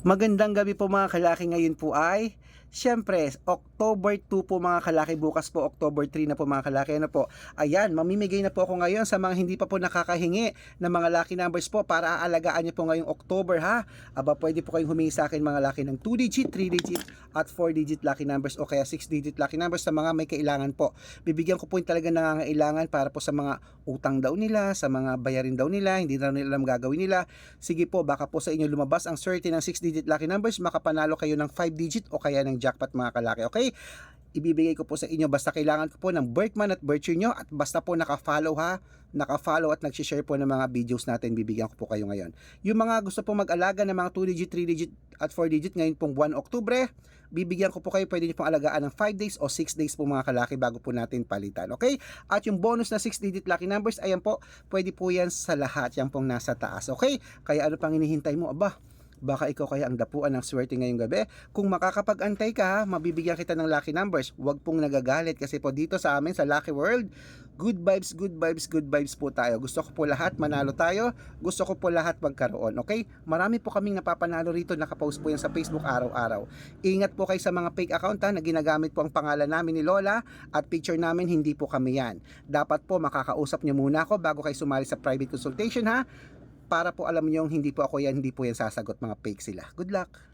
Magandang gabi po mga kalaki. Ngayon po ay Siyempre, October 2 po mga kalaki, bukas po October 3 na po mga kalaki. Ano po? Ayan, mamimigay na po ako ngayon sa mga hindi pa po nakakahingi ng mga lucky numbers po para aalagaan niyo po ngayong October ha. Aba, pwede po kayong humingi sa akin mga lucky ng 2 digit, 3 digit at 4 digit lucky numbers o kaya 6 digit lucky numbers sa mga may kailangan po. Bibigyan ko po yung talaga nangangailangan para po sa mga utang daw nila, sa mga bayarin daw nila, hindi daw nila alam gagawin nila. Sige po, baka po sa inyo lumabas ang swerte ng 6 digit lucky numbers, makapanalo kayo ng 5 digit o kaya ng jackpot mga kalaki. Okay? Ibibigay ko po sa inyo basta kailangan ko po ng birthman at year nyo at basta po naka-follow ha, naka-follow at nag-share po ng mga videos natin, bibigyan ko po kayo ngayon. Yung mga gusto po mag-alaga ng mga 2 digit, 3 digit at 4 digit ngayon pong buwan Oktubre, bibigyan ko po kayo, pwede nyo pong alagaan ng 5 days o 6 days po mga kalaki bago po natin palitan. Okay? At yung bonus na 6 digit lucky numbers, ayan po, pwede po yan sa lahat, yan pong nasa taas. Okay? Kaya ano pang hinihintay mo? Aba, baka ikaw kaya ang dapuan ng swerte ngayong gabi. Kung makakapag-antay ka, mabibigyan kita ng lucky numbers. Huwag pong nagagalit kasi po dito sa amin sa Lucky World, good vibes, good vibes, good vibes po tayo. Gusto ko po lahat manalo tayo. Gusto ko po lahat magkaroon. Okay? Marami po kaming napapanalo rito. Nakapost po yan sa Facebook araw-araw. Ingat po kayo sa mga fake account ha, na ginagamit po ang pangalan namin ni Lola at picture namin, hindi po kami yan. Dapat po makakausap nyo muna ako bago kayo sumali sa private consultation ha para po alam niyo hindi po ako yan, hindi po yan sasagot mga fake sila. Good luck!